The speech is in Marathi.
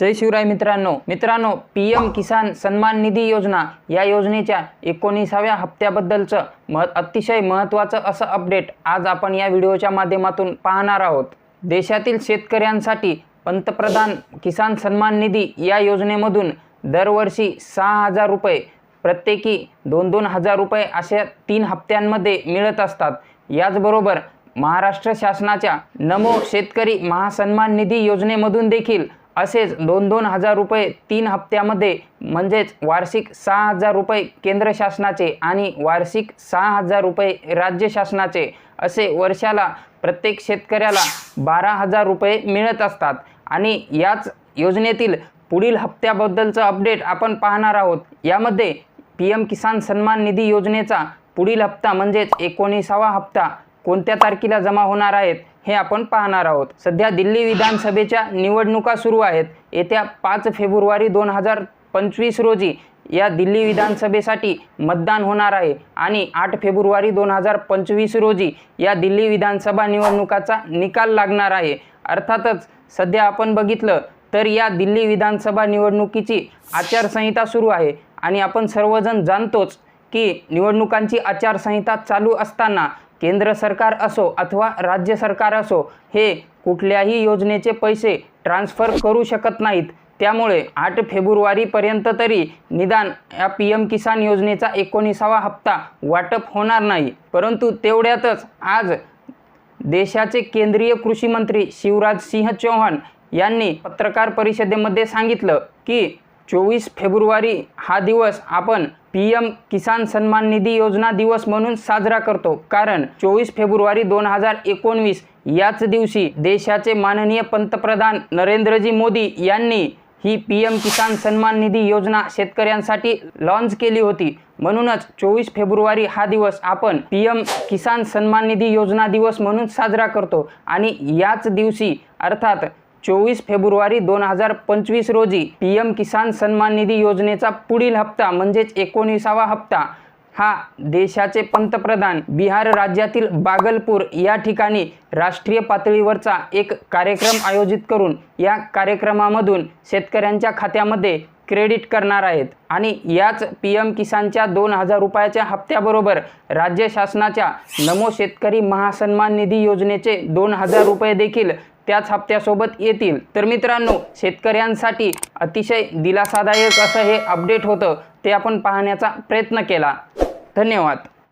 जय शिवराय मित्रांनो. मित्रांनो पी एम किसान सन्मान निधी योजना या योजनेच्या एकोणीसाव्या हप्त्याबद्दलचं मह अतिशय महत्त्वाचं असं अपडेट आज आपण या व्हिडिओच्या माध्यमातून पाहणार आहोत. देशातील शेतकऱ्यांसाठी पंतप्रधान किसान सन्मान निधी या योजनेमधून दरवर्षी सहा हजार रुपये प्रत्येकी दोन दोन हजार रुपये अशा तीन हप्त्यांमध्ये मिळत असतात. याचबरोबर महाराष्ट्र शासनाच्या नमो शेतकरी महासन्मान निधी योजनेमधून देखील असेच दोन दोन हजार रुपये तीन हप्त्यामध्ये म्हणजेच वार्षिक सहा हजार रुपये केंद्र शासनाचे आणि वार्षिक सहा हजार रुपये राज्य शासनाचे असे वर्षाला प्रत्येक शेतकऱ्याला बारा हजार रुपये मिळत असतात. आणि याच योजनेतील पुढील हप्त्याबद्दलचं अपडेट आपण पाहणार आहोत. यामध्ये पी एम किसान सन्मान निधी योजनेचा पुढील हप्ता म्हणजेच एकोणीसावा हप्ता कोणत्या तारखेला जमा होणार आहेत हे आपण पाहणार आहोत. सध्या दिल्ली विधानसभेच्या निवडणुका सुरू आहेत. येत्या पाच फेब्रुवारी दोन हजार पंचवीस रोजी या दिल्ली विधानसभेसाठी मतदान होणार आहे आणि आठ फेब्रुवारी दोन हजार पंचवीस रोजी या दिल्ली विधानसभा निवडणुकाचा निकाल लागणार आहे. अर्थातच सध्या आपण बघितलं तर या दिल्ली विधानसभा निवडणुकीची आचारसंहिता सुरू आहे आणि आपण सर्वजण जाणतोच की निवडणुकांची आचारसंहिता चालू असताना केंद्र सरकार असो अथवा राज्य सरकार असो हे कुठल्याही योजनेचे पैसे ट्रान्स्फर करू शकत नाहीत. त्यामुळे आठ फेब्रुवारीपर्यंत तरी निदान या पी एम किसान योजनेचा एकोणीसावा हप्ता वाटप होणार नाही. परंतु तेवढ्यातच आज देशाचे केंद्रीय कृषी मंत्री शिवराज सिंह चौहान यांनी पत्रकार परिषदेमध्ये सांगितलं की चोवीस फेब्रुवारी हा दिवस आपण पी एम किसान सन्मान निधी योजना दिवस म्हणून साजरा करतो. कारण चोवीस फेब्रुवारी दोन हजार एकोणवीस याच दिवशी देशाचे माननीय पंतप्रधान नरेंद्रजी मोदी यांनी ही पी एम किसान सन्मान निधी योजना शेतकऱ्यांसाठी लॉन्च केली होती. म्हणूनच चोवीस फेब्रुवारी हा दिवस आपण पी एम किसान सन्मान निधी योजना दिवस म्हणून साजरा करतो. आणि याच दिवशी अर्थात चोवीस फेब्रुवारी दोन हजार पंचवीस रोजी पी एम किसान सन्मान निधी योजनेचा पुढील हप्ता म्हणजेच एकोणीसावा हप्ता हा देशाचे पंतप्रधान बिहार राज्यातील बागलपूर या ठिकाणी राष्ट्रीय पातळीवरचा एक कार्यक्रम आयोजित करून या कार्यक्रमामधून शेतकऱ्यांच्या खात्यामध्ये क्रेडिट करणार आहेत. आणि याच पी एम किसानच्या दोन हजार रुपयाच्या हप्त्याबरोबर राज्य शासनाच्या नमो शेतकरी महासन्मान निधी योजनेचे दोन हजार रुपये देखील त्याच हप्त्यासोबत येतील. तर मित्रांनो शेतकऱ्यांसाठी अतिशय दिलासादायक असं हे अपडेट होतं ते आपण पाहण्याचा प्रयत्न केला. धन्यवाद.